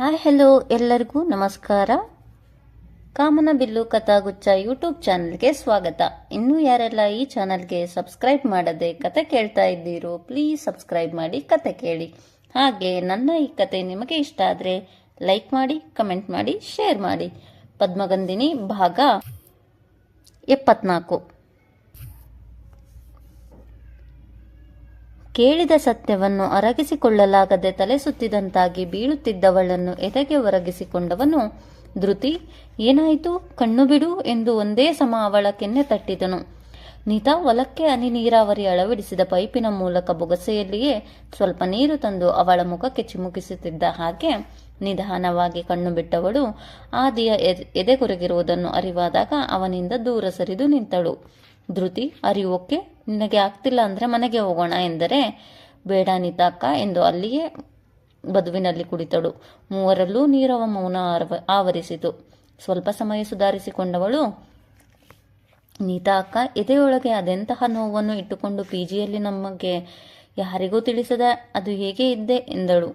Hi hello ಎಲ್ಲರಿಗೂ ನಮಸ್ಕಾರ. ಕಾಮನ bill Kathaguchcha YouTube ಚಾನಲ್ಗೆ ಸ್ವಾಗತ. ಇನ್ನೂ ಯಾರೆಲ್ಲ ಈ ಚಾನಲ್ಗೆ ಸಬ್ಸ್ಕ್ರೈಬ್ ಮಾಡದೆ ಕತೆ ಕೇಳ್ತಾ ಇದ್ದೀರೋ ಪ್ಲೀಸ್ ಸಬ್ಸ್ಕ್ರೈಬ್ ಮಾಡಿ ಕತೆ ಕೇಳಿ. ಹಾಗೆ ನನ್ನ ಈ ಕತೆ ನಿಮಗೆ ಇಷ್ಟ ಆದರೆ ಲೈಕ್ ಮಾಡಿ ಕಮೆಂಟ್ ಮಾಡಿ ಶೇರ್ ಮಾಡಿ. ಪದ್ಮಗಂಧಿನಿ ಭಾಗ ಎಪ್ಪತ್ನಾಲ್ಕು. ಕೇಳಿದ ಸತ್ಯವನ್ನು ಅರಗಿಸಿಕೊಳ್ಳಲಾಗದೆ ತಲೆ ಸುತ್ತಿದಂತಾಗಿ ಬೀಳುತ್ತಿದ್ದವಳನ್ನು ಎದೆಗೆ ಒರಗಿಸಿಕೊಂಡವನು ಧೃತಿ, ಏನಾಯಿತು? ಕಣ್ಣು ಬಿಡು ಎಂದು ಒಂದೇ ಸಮ ಅವಳ ಕೆನ್ನೆ ತಟ್ಟಿದನು. ನಿತಾ ಹೊಲಕ್ಕೆ ಹನಿ ನೀರಾವರಿ ಅಳವಡಿಸಿದ ಪೈಪಿನ ಮೂಲಕ ಬೊಗಸೆಯಲ್ಲಿಯೇ ಸ್ವಲ್ಪ ನೀರು ತಂದು ಅವಳ ಮುಖಕ್ಕೆ ಚಿಮುಕಿಸುತ್ತಿದ್ದ ಹಾಗೆ ನಿಧಾನವಾಗಿ ಕಣ್ಣು ಬಿಟ್ಟವಳು ಆದಿಯ ಎದೆ- ಎದೆಗುರಗಿರುವುದನ್ನು ಅರಿವಾದಾಗ ಅವನಿಂದ ದೂರ ಸರಿದು ನಿಂತಳು. ಧೃತಿ ಅರಿವೋಕೆ ನಿನಗೆ ಆಗ್ತಿಲ್ಲ ಅಂದರೆ ಮನೆಗೆ ಹೋಗೋಣ ಎಂದರೆ, ಬೇಡ ನಿತಾಕ ಎಂದು ಅಲ್ಲಿಯೇ ಬದುವಿನಲ್ಲಿ ಕುಳಿತಳು. ಮೂವರಲ್ಲೂ ನೀರವ ಮೌನ ಆವರಿಸಿತು. ಸ್ವಲ್ಪ ಸಮಯ ಸುಧಾರಿಸಿಕೊಂಡವಳು ನೀತಾ ಅಕ್ಕ ಎದೆಯೊಳಗೆ ಅದೆಂತಹ ನೋವನ್ನು ಇಟ್ಟುಕೊಂಡು ಪಿಜಿಯಲ್ಲಿ ನಮಗೆ ಯಾರಿಗೂ ತಿಳಿಸದ ಅದು ಹೇಗೆ ಇದ್ದೆ ಎಂದಳು.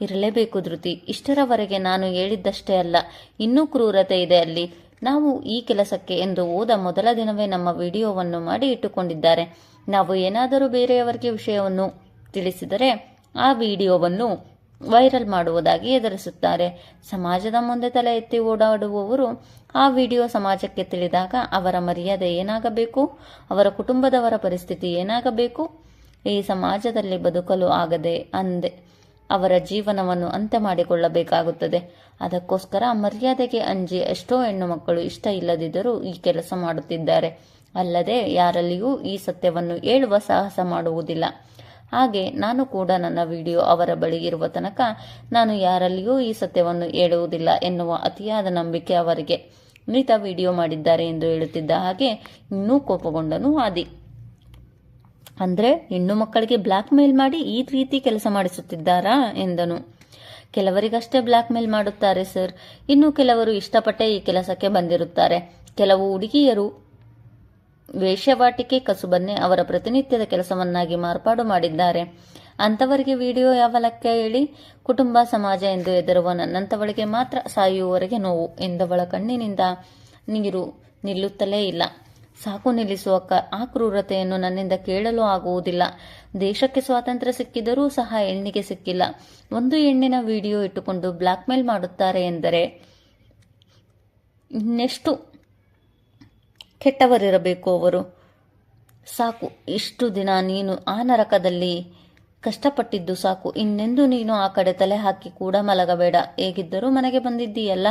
ಇರಲೇಬೇಕು ಧೃತಿ, ಇಷ್ಟರವರೆಗೆ ನಾನು ಹೇಳಿದ್ದಷ್ಟೇ ಅಲ್ಲ, ಇನ್ನೂ ಕ್ರೂರತೆ ಇದೆ ಅಲ್ಲಿ. ನಾವು ಈ ಕೆಲಸಕ್ಕೆ ಎಂದು ಓದ ಮೊದಲ ದಿನವೇ ನಮ್ಮ ವಿಡಿಯೋವನ್ನು ಮಾಡಿ ಇಟ್ಟುಕೊಂಡಿದ್ದಾರೆ. ನಾವು ಏನಾದರೂ ಬೇರೆಯವರಿಗೆ ವಿಷಯವನ್ನು ತಿಳಿಸಿದರೆ ಆ ವಿಡಿಯೋವನ್ನು ವೈರಲ್ ಮಾಡುವುದಾಗಿ ಎದುರಿಸುತ್ತಾರೆ ಸಮಾಜದ ಮುಂದೆ ತಲೆ ಎತ್ತಿ ಓಡಾಡುವವರು ಆ ವಿಡಿಯೋ ಸಮಾಜಕ್ಕೆ ತಿಳಿದಾಗ ಅವರ ಮರ್ಯಾದೆ ಏನಾಗಬೇಕು? ಅವರ ಕುಟುಂಬದವರ ಪರಿಸ್ಥಿತಿ ಏನಾಗಬೇಕು? ಈ ಸಮಾಜದಲ್ಲಿ ಬದುಕಲು ಆಗದೆ ಅಂದೆ. ಅವರ ಜೀವನವನ್ನು ಅಂತ್ಯ ಮಾಡಿಕೊಳ್ಳಬೇಕಾಗುತ್ತದೆ ಅದಕ್ಕೋಸ್ಕರ ಮರ್ಯಾದೆಗೆ ಅಂಜಿ ಎಷ್ಟೋ ಹೆಣ್ಣು ಮಕ್ಕಳು ಇಷ್ಟ ಇಲ್ಲದಿದ್ದರೂ ಈ ಕೆಲಸ ಮಾಡುತ್ತಿದ್ದಾರೆ. ಅಲ್ಲದೆ ಯಾರಲ್ಲಿಯೂ ಈ ಸತ್ಯವನ್ನು ಹೇಳುವ ಸಾಹಸ ಮಾಡುವುದಿಲ್ಲ. ಹಾಗೆ ನಾನು ಕೂಡ ನನ್ನ ವಿಡಿಯೋ ಅವರ ಬಳಿ ಇರುವ ತನಕ ನಾನು ಯಾರಲ್ಲಿಯೂ ಈ ಸತ್ಯವನ್ನು ಹೇಳುವುದಿಲ್ಲ ಎನ್ನುವ ಅತಿಯಾದ ನಂಬಿಕೆ ಅವರಿಗೆ. ನೀತ ವಿಡಿಯೋ ಮಾಡಿದ್ದಾರೆ ಎಂದು ಹೇಳುತ್ತಿದ್ದ ಹಾಗೆ ಇನ್ನೂ ಕೋಪಗೊಂಡನು ಆದಿ. ಅಂದ್ರೆ ಹೆಣ್ಣು ಮಕ್ಕಳಿಗೆ ಬ್ಲ್ಯಾಕ್ ಮೇಲ್ ಮಾಡಿ ಈ ರೀತಿ ಕೆಲಸ ಮಾಡಿಸುತ್ತಿದ್ದಾರಾ ಎಂದನು. ಕೆಲವರಿಗಷ್ಟೇ ಬ್ಲ್ಯಾಕ್ ಮೇಲ್ ಮಾಡುತ್ತಾರೆ ಸರ್. ಇನ್ನು ಕೆಲವರು ಇಷ್ಟಪಟ್ಟೆ ಈ ಕೆಲಸಕ್ಕೆ ಬಂದಿರುತ್ತಾರೆ. ಕೆಲವು ಹುಡುಗಿಯರು ವೇಶ್ಯವಾಟಿಕೆ ಕಸುಬನ್ನೇ ಅವರ ಪ್ರತಿನಿತ್ಯದ ಕೆಲಸವನ್ನಾಗಿ ಮಾರ್ಪಾಡು ಮಾಡಿದ್ದಾರೆ. ಅಂಥವರಿಗೆ ವಿಡಿಯೋ ಯಾವ ಲೆಕ್ಕ ಹೇಳಿ? ಕುಟುಂಬ, ಸಮಾಜ ಎಂದು ಎದುರುವ ನನ್ನಂಥವಳಿಗೆ ಮಾತ್ರ ಸಾಯುವವರೆಗೆ ನೋವು ಎಂದವಳ ಕಣ್ಣಿನಿಂದ ನೀರು ನಿಲ್ಲುತ್ತಲೇ ಇಲ್ಲ. ಸಾಕು ನಿಲ್ಲಿಸುವ ಆ ಕ್ರೂರತೆಯನ್ನು ನನ್ನಿಂದ ಕೇಳಲು ಆಗುವುದಿಲ್ಲ. ದೇಶಕ್ಕೆ ಸ್ವಾತಂತ್ರ್ಯ ಸಿಕ್ಕಿದರೂ ಸಹ ಹೆಣ್ಣಿಗೆ ಸಿಕ್ಕಿಲ್ಲ. ಒಂದು ಹೆಣ್ಣಿನ ವಿಡಿಯೋ ಇಟ್ಟುಕೊಂಡು ಬ್ಲ್ಯಾಕ್ಮೇಲ್ ಮಾಡುತ್ತಾರೆ ಎಂದರೆ ಇನ್ನೆಷ್ಟು ಕೆಟ್ಟವರಿರಬೇಕು ಅವರು? ಸಾಕು, ಇಷ್ಟು ದಿನ ನೀನು ಆ ನರಕದಲ್ಲಿ ಕಷ್ಟಪಟ್ಟಿದ್ದು ಸಾಕು. ಇನ್ನೆಂದು ನೀನು ಆ ಕಡೆ ತಲೆ ಹಾಕಿ ಕೂಡ ಮಲಗಬೇಡ. ಹೇಗಿದ್ದರೂ ಮನೆಗೆ ಬಂದಿದ್ದೀಯಲ್ಲ?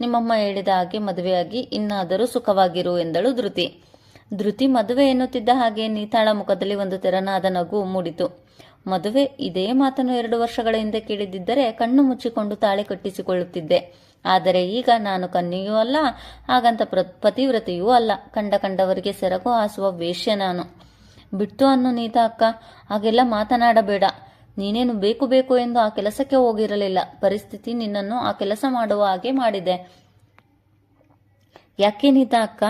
ನಿಮ್ಮಮ್ಮ ಹೇಳಿದ ಹಾಗೆ ಮದುವೆಯಾಗಿ ಇನ್ನಾದರೂ ಸುಖವಾಗಿರು ಎಂದಳು ಧೃತಿ. ಧೃತಿ ಮದುವೆ ಎನ್ನುತ್ತಿದ್ದ ಹಾಗೆ ನೀತಾಳ ಮುಖದಲ್ಲಿ ಒಂದು ತೆರನಾದ ನಗು ಮೂಡಿತು. ಮದುವೆ ಇದೇ ಮಾತನ್ನು ಎರಡು ವರ್ಷಗಳ ಹಿಂದೆ ಕೇಳಿದ್ದರೆ ಕಣ್ಣು ಮುಚ್ಚಿಕೊಂಡು ತಾಳೆ ಕಟ್ಟಿಸಿಕೊಳ್ಳುತ್ತಿದ್ದೆ. ಆದರೆ ಈಗ ನಾನು ಕನ್ನಿಯೂ ಅಲ್ಲ, ಹಾಗಂತ ಪ್ರ, ಪತಿವ್ರತೆಯೂ ಅಲ್ಲ. ಕಂಡ ಕಂಡವರಿಗೆ ಸೆರಗು ಹಾಸುವ ವೇಷ್ಯ ನಾನು. ಬಿಟ್ಟು ಅನ್ನು ನೀತ ಅಕ್ಕ, ಹಾಗೆಲ್ಲ ಮಾತನಾಡಬೇಡ. ನೀನೇನು ಬೇಕು ಬೇಕು ಎಂದು ಆ ಕೆಲಸಕ್ಕೆ ಹೋಗಿರಲಿಲ್ಲ. ಪರಿಸ್ಥಿತಿ ನಿನ್ನನ್ನು ಆ ಕೆಲಸ ಮಾಡುವ ಹಾಗೆ ಮಾಡಿದೆ. ಯಾಕೆ ನೀತಾ ಅಕ್ಕ?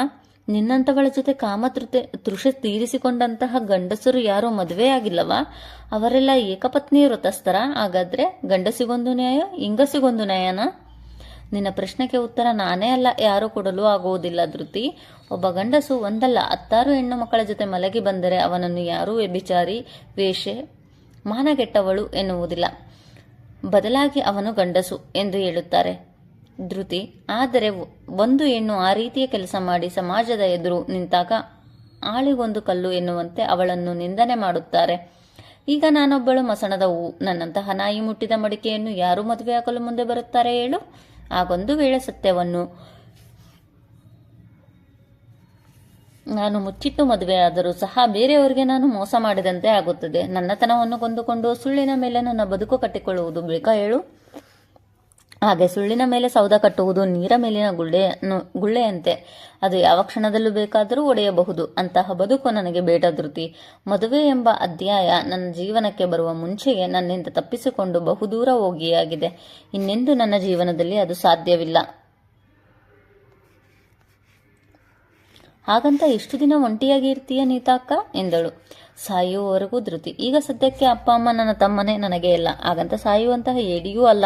ನಿನ್ನಂಥವಳ ಜೊತೆ ಕಾಮತೃತೆ, ತೃಷೆ ತೀರಿಸಿಕೊಂಡಂತಹ ಗಂಡಸರು ಯಾರೂ ಮದುವೆಯಾಗಿಲ್ಲವಾ ಅವರೆಲ್ಲ ಏಕಪತ್ನಿ ವ್ರತಸ್ಥರ ಹಾಗಾದ್ರೆ ಗಂಡಸಿಗೊಂದು ನ್ಯಾಯ ಇಂಗಸಿಗೊಂದು ನ್ಯಾಯನಾ? ನಿನ್ನ ಪ್ರಶ್ನೆಗೆ ಉತ್ತರ ನಾನೇ ಅಲ್ಲ, ಯಾರೂ ಕೊಡಲು ಆಗುವುದಿಲ್ಲ ಧೃತಿ. ಒಬ್ಬ ಗಂಡಸು ಒಂದಲ್ಲ, ಹತ್ತಾರು ಹೆಣ್ಣು ಮಕ್ಕಳ ಜೊತೆ ಮಲಗಿ ಬಂದರೆ ಅವನನ್ನು ಯಾರೂ ವ್ಯಭಿಚಾರಿ, ವೇಷೆ, ಮಾನಗೆಟ್ಟವಳು ಎನ್ನುವುದಿಲ್ಲ. ಬದಲಾಗಿ ಅವನು ಗಂಡಸು ಎಂದು ಹೇಳುತ್ತಾರೆ. ಧೃತಿ, ಆದರೆ ಒಂದು ಹೆಣ್ಣು ಆ ರೀತಿಯ ಕೆಲಸ ಮಾಡಿ ಸಮಾಜದ ಎದುರು ನಿಂತಾಗ ಆಳಿಗೊಂದು ಕಲ್ಲು ಎನ್ನುವಂತೆ ಅವಳನ್ನು ನಿಂದನೆ ಮಾಡುತ್ತಾರೆ. ಈಗ ನಾನೊಬ್ಬಳು ಮಸಣದ ಹೂ, ನನ್ನಂತಹ ನಾಯಿ ಮುಟ್ಟಿದ ಮಡಿಕೆಯನ್ನು ಯಾರು ಮದುವೆ ಮದುವೆಯಾಗಲು ಮುಂದೆ ಬರುತ್ತಾರೆ ಹೇಳು. ಆಗೊಂದು ವೇಳೆ ಸತ್ಯವನ್ನು. ನಾನು ಮುಚ್ಚಿಟ್ಟು ಮದುವೆಯಾದರೂ ಸಹ ಬೇರೆಯವರಿಗೆ ನಾನು ಮೋಸ ಮಾಡಿದಂತೆ ಆಗುತ್ತದೆ. ನನ್ನತನವನ್ನು ಕೊಂದುಕೊಂಡು ಸುಳ್ಳಿನ ಮೇಲೆ ನನ್ನ ಬದುಕು ಕಟ್ಟಿಕೊಳ್ಳುವುದು ಬೇಕಾ ಹೇಳು? ಹಾಗೆ ಸುಳ್ಳಿನ ಮೇಲೆ ಸೌದ ಕಟ್ಟುವುದು, ನೀರ ಮೇಲಿನ ಗುಳ್ಳೆಯನ್ನು ಗುಳ್ಳೆಯಂತೆ. ಅದು ಯಾವ ಕ್ಷಣದಲ್ಲೂ ಬೇಕಾದರೂ ಒಡೆಯಬಹುದು. ಅಂತಹ ಬದುಕು ನನಗೆ ಬೇಡ ಧೃತಿ. ಮದುವೆ ಎಂಬ ಅಧ್ಯಾಯ ನನ್ನ ಜೀವನಕ್ಕೆ ಬರುವ ಮುಂಚೆಯೇ ನನ್ನಿಂದ ತಪ್ಪಿಸಿಕೊಂಡು ಬಹುದೂರ ಹೋಗಿಯಾಗಿದೆ. ಇನ್ನೆಂದು ನನ್ನ ಜೀವನದಲ್ಲಿ ಅದು ಸಾಧ್ಯವಿಲ್ಲ. ಹಾಗಂತ ಎಷ್ಟು ದಿನ ಒಂಟಿಯಾಗಿ ಇರ್ತೀಯ ನೀತಾಕ್ಕ? ಎಂದಳು. ಸಾಯುವವರೆಗೂ ಧೃತಿ. ಈಗ ಸದ್ಯಕ್ಕೆ ಅಪ್ಪ ಅಮ್ಮ ನನ್ನ ತಮ್ಮನೇ ನನಗೆ ಇಲ್ಲ. ಹಾಗಂತ ಸಾಯುವಂತಹ ಏಡಿಯೂ ಅಲ್ಲ.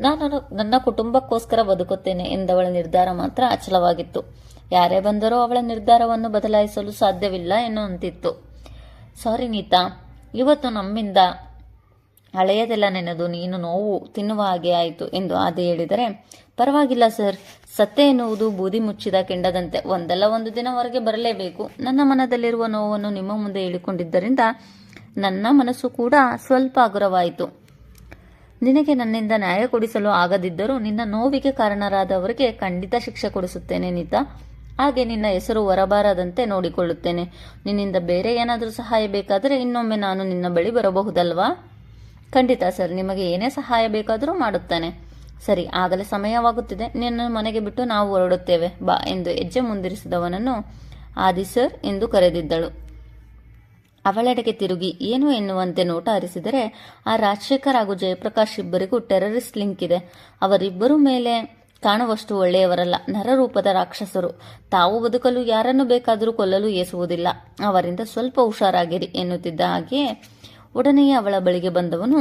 ನಾನು ನನ್ನ ಕುಟುಂಬಕ್ಕೋಸ್ಕರ ಬದುಕುತ್ತೇನೆ ಎಂದವಳ ನಿರ್ಧಾರ ಮಾತ್ರ ಅಚಲವಾಗಿತ್ತು. ಯಾರೇ ಬಂದರೂ ಅವಳ ನಿರ್ಧಾರವನ್ನು ಬದಲಾಯಿಸಲು ಸಾಧ್ಯವಿಲ್ಲ ಎನ್ನುವಂತಿತ್ತು. ಸಾರಿ ನೀತಾ, ಇವತ್ತು ನಮ್ಮಿಂದ ಹಳೆಯದೆಲ್ಲ ನೆನೆದು, ನೀನು ನೋವು ತಿನ್ನುವ ಹಾಗೆ ಆಯಿತು, ಎಂದು ಆದಿ ಹೇಳಿದರೆ, ಪರವಾಗಿಲ್ಲ ಸರ್. ಸತ್ಯ ಎನ್ನುವುದು ಬೂದಿ ಮುಚ್ಚಿದ ಕೆಂಡದಂತೆ. ಒಂದಲ್ಲ ಒಂದು ದಿನವರೆಗೆ ಬರಲೇಬೇಕು. ನನ್ನ ಮನದಲ್ಲಿರುವ ನೋವನ್ನು ನಿಮ್ಮ ಮುಂದೆ ಹೇಳಿಕೊಂಡಿದ್ದರಿಂದ ನನ್ನ ಮನಸ್ಸು ಕೂಡ ಸ್ವಲ್ಪ ಹಗುರವಾಯಿತು. ನಿನಗೆ ನನ್ನಿಂದ ನ್ಯಾಯ ಕೊಡಿಸಲು ಆಗದಿದ್ದರೂ ನಿನ್ನ ನೋವಿಗೆ ಕಾರಣರಾದವರಿಗೆ ಖಂಡಿತ ಶಿಕ್ಷೆ ಕೊಡಿಸುತ್ತೇನೆ ನಿತಾ. ಹಾಗೆ ನಿನ್ನ ಹೆಸರು ಹೊರಬಾರದಂತೆ ನೋಡಿಕೊಳ್ಳುತ್ತೇನೆ. ನಿನ್ನಿಂದ ಬೇರೆ ಏನಾದರೂ ಸಹಾಯ ಬೇಕಾದರೆ ಇನ್ನೊಮ್ಮೆ ನಾನು ನಿನ್ನ ಬಳಿ ಬರಬಹುದಲ್ವಾ? ಖಂಡಿತ ಸರ್, ನಿಮಗೆ ಏನೇ ಸಹಾಯ ಬೇಕಾದರೂ ಮಾಡುತ್ತೇನೆ. ಸರಿ, ಆಗಲೇ ಸಮಯವಾಗುತ್ತಿದೆ. ನಿನ್ನ ಮನೆಗೆ ಬಿಟ್ಟು ನಾವು ಹೊರಡುತ್ತೇವೆ. ಬಾ ಎಂದು ಹೆಜ್ಜೆ ಮುಂದಿರಿಸಿದವನನ್ನು ಆದಿ ಸರ್ ಎಂದು ಕರೆದಿದ್ದಳು. ಅವಳೆಡೆಗೆ ತಿರುಗಿ ಏನು ಎನ್ನುವಂತೆ ನೋಟ ಹರಿಸಿದರೆ ಆ ರಾಜಶೇಖರ್ ಹಾಗೂ ಜಯಪ್ರಕಾಶ್ ಇಬ್ಬರಿಗೂ ಟೆರರಿಸ್ಟ್ ಲಿಂಕ್ ಇದೆ. ಅವರಿಬ್ಬರು ಮೇಲೆ ಕಾಣುವಷ್ಟು ಒಳ್ಳೆಯವರಲ್ಲ. ನರರೂಪದ ರಾಕ್ಷಸರು. ತಾವು ಬದುಕಲು ಯಾರನ್ನು ಬೇಕಾದರೂ ಕೊಲ್ಲಲು ಏಸುವುದಿಲ್ಲ. ಅವರಿಂದ ಸ್ವಲ್ಪ ಹುಷಾರಾಗಿರಿ ಎನ್ನುತ್ತಿದ್ದ ಹಾಗೆಯೇ ಒಡನೆಯೇ ಅವಳ ಬಳಿಗೆ ಬಂದವನು,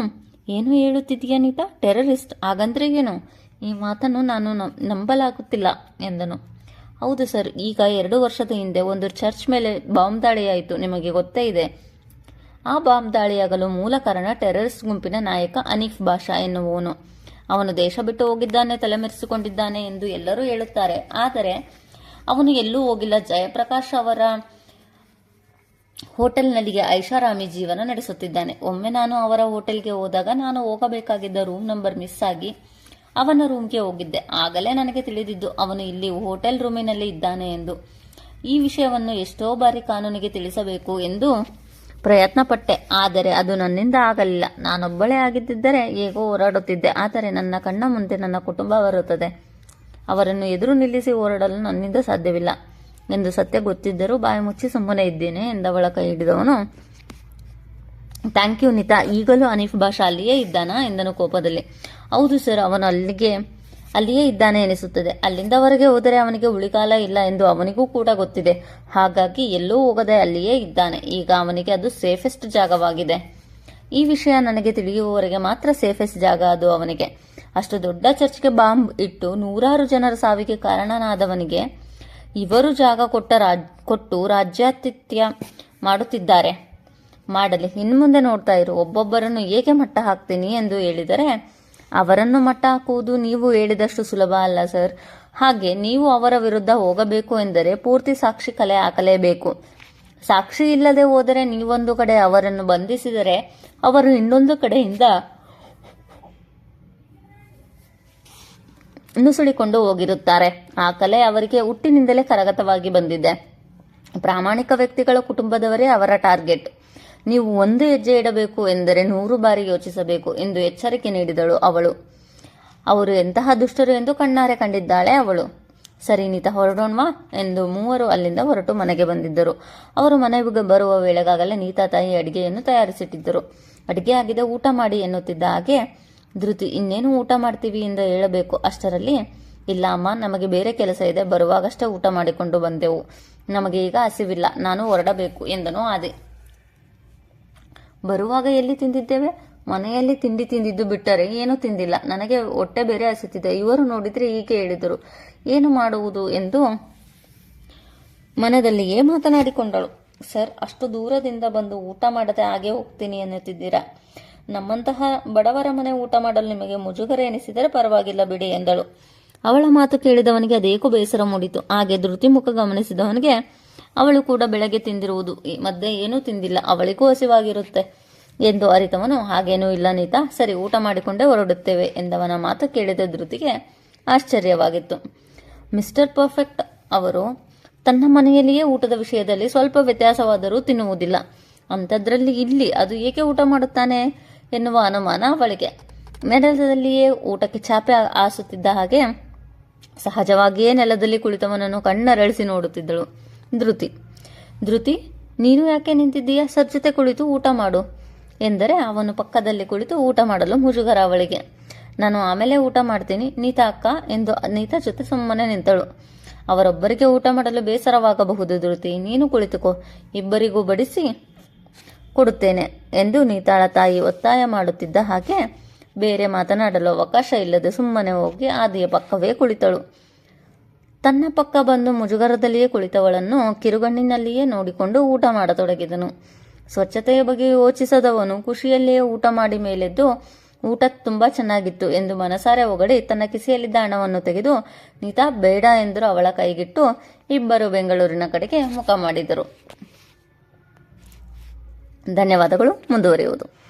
ಏನು ಹೇಳುತ್ತಿದ್ದೀಯ ನೀತಾ? ಟೆರರಿಸ್ಟ್? ಹಾಗಂದ್ರೆ ಏನು? ಈ ಮಾತನ್ನು ನಾನು ನಂಬಲಾಗುತ್ತಿಲ್ಲ, ಎಂದನು. ಹೌದು ಸರ್, ಈಗ ಎರಡು ವರ್ಷದ ಹಿಂದೆ ಒಂದು ಚರ್ಚ್ ಮೇಲೆ ಬಾಂಬ್ ದಾಳಿಯಾಯಿತು, ನಿಮಗೆ ಗೊತ್ತೇ ಇದೆ. ಆ ಬಾಂಬ್ ದಾಳಿಯಾಗಲು ಮೂಲ ಕಾರಣ ಟೆರರಿಸ್ಟ್ ಗುಂಪಿನ ನಾಯಕ ಅನೀಫ್ ಬಾಷಾ ಎನ್ನುವನು ಅವನು ದೇಶ ಬಿಟ್ಟು ಹೋಗಿದ್ದಾನೆ, ತಲೆಮರೆಸಿಕೊಂಡಿದ್ದಾನೆ ಎಂದು ಎಲ್ಲರೂ ಹೇಳುತ್ತಾರೆ. ಆದರೆ, ಅವನು ಎಲ್ಲೂ ಹೋಗಿಲ್ಲ. ಜಯಪ್ರಕಾಶ್ ಅವರ ಹೋಟೆಲ್ನಲ್ಲಿಗೆ ಐಷಾರಾಮಿ ಜೀವನ ನಡೆಸುತ್ತಿದ್ದಾನೆ. ಒಮ್ಮೆ ನಾನು ಅವರ ಹೋಟೆಲ್ಗೆ ಹೋದಾಗ ನಾನು ಹೋಗಬೇಕಾಗಿದ್ದ ರೂಮ್ ನಂಬರ್ ಮಿಸ್ ಆಗಿ ಅವನ ರೂಮ್ಗೆ ಹೋಗಿದ್ದೆ. ಆಗಲೇ ನನಗೆ ತಿಳಿದಿದ್ದು, ಅವನು ಇಲ್ಲಿ ಹೋಟೆಲ್ ರೂಮಿನಲ್ಲಿ ಇದ್ದಾನೆ ಎಂದು. ಈ ವಿಷಯವನ್ನು ಎಷ್ಟೋ ಬಾರಿ ಕಾನೂನಿಗೆ ತಿಳಿಸಬೇಕು ಎಂದು ಪ್ರಯತ್ನ ಪಟ್ಟೆ ಆದರೆ ಅದು ನನ್ನಿಂದ ಆಗಲಿಲ್ಲ. ನಾನೊಬ್ಬಳೇ ಆಗಿದ್ದಿದ್ದರೆ ಹೇಗೋ ಹೋರಾಡುತ್ತಿದ್ದೆ. ಆದರೆ ನನ್ನ ಕಣ್ಣ ಮುಂದೆ ನನ್ನ ಕುಟುಂಬ ಬರುತ್ತದೆ. ಅವರನ್ನು ಎದುರು ನಿಲ್ಲಿಸಿ ಹೋರಾಡಲು ನನ್ನಿಂದ ಸಾಧ್ಯವಿಲ್ಲ. ಎಂದು ಸತ್ಯ ಗೊತ್ತಿದ್ದರೂ ಬಾಯಿ ಮುಚ್ಚಿ ಸುಮ್ಮನೆ ಇದ್ದೇನೆ ಎಂದವಳ ಕೈ ಹಿಡಿದವನು ಥ್ಯಾಂಕ್ ಯು ನಿತಾ ಈಗಲೂ ಅನೀಫ್ ಬಾಷಾ ಅಲ್ಲಿಯೇ ಇದ್ದಾನಾ? ಎಂದನು ಕೋಪದಲ್ಲಿ. ಹೌದು ಸರ್, ಅವನು ಅಲ್ಲಿಗೆ, ಅಲ್ಲಿಯೇ ಇದ್ದಾನೆ ಎನಿಸುತ್ತದೆ. ಅಲ್ಲಿಂದವರೆಗೆ ಹೋದರೆ ಅವನಿಗೆ ಉಳಿಗಾಲ ಇಲ್ಲ ಎಂದು ಅವನಿಗೂ ಕೂಡ ಗೊತ್ತಿದೆ. ಹಾಗಾಗಿ ಎಲ್ಲೂ ಹೋಗದೆ ಅಲ್ಲಿಯೇ ಇದ್ದಾನೆ. ಈಗ ಅವನಿಗೆ ಅದು ಸೇಫೆಸ್ಟ್ ಜಾಗವಾಗಿದೆ. ಈ ವಿಷಯ ನನಗೆ ತಿಳಿಯುವವರೆಗೆ ಮಾತ್ರ ಸೇಫೆಸ್ಟ್ ಜಾಗ ಅದು ಅವನಿಗೆ. ಅಷ್ಟು ದೊಡ್ಡ ಚರ್ಚ್ಗೆ ಬಾಂಬ್ ಇಟ್ಟು ನೂರಾರು ಜನರ ಸಾವಿಗೆ ಕಾರಣನಾದವನಿಗೆ ಇವರು ಜಾಗ ಕೊಟ್ಟ ರಾಜ್, ಕೊಟ್ಟು ರಾಜ್ಯಾತಿಥ್ಯ ಮಾಡುತ್ತಿದ್ದಾರೆ. ಮಾಡಲಿ. ಇನ್ಮುಂದೆ ನೋಡ್ತಾ ಇರು. ಒಬ್ಬೊಬ್ಬರನ್ನು ಏಕೆ ಮಟ್ಟ ಹಾಕ್ತೀನಿ ಎಂದು ಹೇಳಿದರೆ, ಅವರನ್ನು ಮಟ್ಟ ಹಾಕುವುದು ನೀವು ಹೇಳಿದಷ್ಟು ಸುಲಭ ಅಲ್ಲ ಸರ್. ಹಾಗೆ ನೀವು ಅವರ ವಿರುದ್ಧ ಹೋಗಬೇಕು ಎಂದರೆ ಪೂರ್ತಿ ಸಾಕ್ಷಿ ಕಲೆ ಹಾಕಲೇಬೇಕು. ಸಾಕ್ಷಿ ಇಲ್ಲದೆ ಹೋದರೆ ನೀವೊಂದು ಕಡೆ ಅವರನ್ನು ಬಂಧಿಸಿದರೆ ಅವರು ಇನ್ನೊಂದು ಕಡೆಯಿಂದ ನುಸುಳಿಕೊಂಡು ಹೋಗಿರುತ್ತಾರೆ. ಆ ಕಲೆ ಅವರಿಗೆ ಹುಟ್ಟಿನಿಂದಲೇ ಕರಗತವಾಗಿ ಬಂದಿದೆ. ಪ್ರಾಮಾಣಿಕ ವ್ಯಕ್ತಿಗಳ ಕುಟುಂಬದವರೇ ಅವರ ಟಾರ್ಗೆಟ್. ನೀವು ಒಂದು ಹೆಜ್ಜೆ ಇಡಬೇಕು ಎಂದರೆ ನೂರು ಬಾರಿ ಯೋಚಿಸಬೇಕು ಎಂದು ಎಚ್ಚರಿಕೆ ನೀಡಿದಳು ಅವಳು. ಅವರು ಎಂತಹ ದುಷ್ಟರು ಎಂದು ಕಣ್ಣಾರೆ ಕಂಡಿದ್ದಾಳೆ ಅವಳು. ಸರಿ, ನೀತ ಹೊರಡೋಣವಾ ಎಂದು ಮೂವರು ಅಲ್ಲಿಂದ ಹೊರಟು ಮನೆಗೆ ಬಂದಿದ್ದರು. ಅವರು ಮನೆಗೆ ಬರುವ ವೇಳೆಗಾಗಲೇ ನೀತಾ ತಾಯಿ ಅಡಿಗೆಯನ್ನು ತಯಾರಿಸಿಟ್ಟಿದ್ದರು. ಅಡಿಗೆ ಆಗಿದೆ ಊಟ ಮಾಡಿ ಎನ್ನುತ್ತಿದ್ದ ಹಾಗೆ, ಧೃತಿ, ಇನ್ನೇನು ಊಟ ಮಾಡ್ತೀವಿ ಎಂದು ಹೇಳಬೇಕು? ಅಷ್ಟರಲ್ಲಿ, ಇಲ್ಲ ಅಮ್ಮ, ನಮಗೆ ಬೇರೆ ಕೆಲಸ ಇದೆ, ಬರುವಾಗಷ್ಟೇ ಊಟ ಮಾಡಿಕೊಂಡು ಬಂದೆವು. ನಮಗೆ ಈಗ ಹಸಿವಿಲ್ಲ, ನಾನು ಹೊರಡಬೇಕು ಎಂದನು ಆದೆ. ಬರುವಾಗ ಎಲ್ಲಿ ತಿಂದಿದ್ದೇವೆ? ಮನೆಯಲ್ಲಿ ತಿಂಡಿ ತಿಂದಿದ್ದು ಬಿಟ್ಟರೆ ಏನೂ ತಿಂದಿಲ್ಲ. ನನಗೆ ಹೊಟ್ಟೆ ಬೇರೆ ಹಸಿತಿದೆ. ಇವರು ನೋಡಿದ್ರೆ ಹೀಗೆ ಹೇಳಿದರು. ಏನು ಮಾಡುವುದು ಎಂದು ಮನದಲ್ಲಿಯೇ ಮಾತನಾಡಿಕೊಂಡಳು. ಸರ್, ಅಷ್ಟು ದೂರದಿಂದ ಬಂದು ಊಟ ಮಾಡದೆ ಹಾಗೆ ಹೋಗ್ತೀನಿ ಎನ್ನುತ್ತಿದ್ದೀರಾ? ನಮ್ಮಂತಹ ಬಡವರ ಮನೆ ಊಟ ಮಾಡಲು ನಿಮಗೆ ಮುಜುಗರ ಎನಿಸಿದರೆ ಪರವಾಗಿಲ್ಲ ಬಿಡಿ ಎಂದಳು. ಅವಳ ಮಾತು ಕೇಳಿದವನಿಗೆ ಅದೇಕೋ ಬೇಸರ ಮೂಡಿತು. ಹಾಗೆ ಧೃತಿ ಮುಖ ಗಮನಿಸಿದವನಿಗೆ ಅವಳು ಕೂಡ ಬೆಳಗ್ಗೆ ತಿಂದಿರುವುದು. ಮಧ್ಯೆ ಏನೂ ತಿಂದಿಲ್ಲ. ಅವಳಿಗೂ ಹಸಿವಾಗಿರುತ್ತೆ ಎಂದು ಅರಿತವನು, ಹಾಗೇನೂ ಇಲ್ಲ ನೀತಾ. ಸರಿ, ಊಟ ಮಾಡಿಕೊಂಡೇ ಹೊರಡುತ್ತೇವೆ ಎಂದವನ ಮಾತು ಕೇಳಿದ ಧೃತಿಗೆ ಆಶ್ಚರ್ಯವಾಗಿತ್ತು. ಮಿಸ್ಟರ್ ಪರ್ಫೆಕ್ಟ್ ಅವರು, ತನ್ನ ಮನೆಯಲ್ಲಿಯೇ ಊಟದ ವಿಷಯದಲ್ಲಿ ಸ್ವಲ್ಪ ವ್ಯತ್ಯಾಸವಾದರೂ ತಿನ್ನುವುದಿಲ್ಲ. ಅಂಥದ್ರಲ್ಲಿ ಇಲ್ಲಿ ಅದು ಏಕೆ ಊಟ ಮಾಡುತ್ತಾನೆ ಎನ್ನುವ ಅನುಮಾನ ಅವಳಿಗೆ. ನೆಲದಲ್ಲಿಯೇ ಊಟಕ್ಕೆ ಚಾಪೆ ಆಸುತ್ತಿದ್ದ ಹಾಗೆ ಸಹಜವಾಗಿಯೇ ನೆಲದಲ್ಲಿ ಕುಳಿತವನನ್ನು ಕಣ್ಣರಳಿಸಿ ನೋಡುತ್ತಿದ್ದಳು. ಧೃತಿ. ಧೃತಿ, ನೀನು ಯಾಕೆ ನಿಂತಿದ್ದೀಯ? ಸರ್ ಜೊತೆ ಕುಳಿತು ಊಟ ಮಾಡು ಎಂದರೆ ಅವನು ಪಕ್ಕದಲ್ಲಿ ಕುಳಿತು ಊಟ ಮಾಡಲು ಮುಜುಗರ ಅವಳಿಗೆ. ನಾನು ಆಮೇಲೆ ಊಟ ಮಾಡ್ತೀನಿ, ನೀತಾ ಅಕ್ಕ ಎಂದು ನೀತಾ ಜೊತೆ ಸುಮ್ಮನೆ ನಿಂತಳು. ಅವರೊಬ್ಬರಿಗೆ ಊಟ ಮಾಡಲು ಬೇಸರವಾಗಬಹುದು ಧೃತಿ, ನೀನು ಕುಳಿತುಕೋ, ಇಬ್ಬರಿಗೂ ಬಡಿಸಿ ಕೊಡುತ್ತೇನೆ ಎಂದು ನೀತಾಳ ತಾಯಿ ಒತ್ತಾಯ ಮಾಡುತ್ತಿದ್ದ ಹಾಗೆ ಬೇರೆ ಮಾತನಾಡಲು ಅವಕಾಶ ಇಲ್ಲದೆ ಸುಮ್ಮನೆ ಹೋಗಿ ಆದಿಯ ಪಕ್ಕವೇ ಕುಳಿತಳು. ತನ್ನ ಪಕ್ಕ ಬಂದು ಮುಜುಗರದಲ್ಲಿಯೇ ಕುಳಿತವಳನ್ನು ಕಿರುಗಣ್ಣಿನಲ್ಲಿಯೇ ನೋಡಿಕೊಂಡು ಊಟ ಮಾಡತೊಡಗಿದನು. ಸ್ವಚ್ಛತೆಯ ಬಗ್ಗೆ ಯೋಚಿಸದವನು ಖುಷಿಯಲ್ಲಿಯೇ ಊಟ ಮಾಡಿ ಮೇಲೆದ್ದು, ಊಟ ತುಂಬಾ ಚೆನ್ನಾಗಿತ್ತು ಎಂದು ಮನಸಾರೆ ಒಗಡಿ ತನ್ನ ಕಿಸೆಯಲ್ಲಿದ್ದ ಹಣವನ್ನು ತೆಗೆದು, ನೀತಾ ಬೇಡ ಎಂದರು ಅವಳ ಕೈಗಿಟ್ಟು ಇಬ್ಬರು ಬೆಂಗಳೂರಿನ ಕಡೆಗೆ ಮುಖ ಮಾಡಿದರು. ಧನ್ಯವಾದಗಳು, ಮುಂದುವರಿಯುವುದು.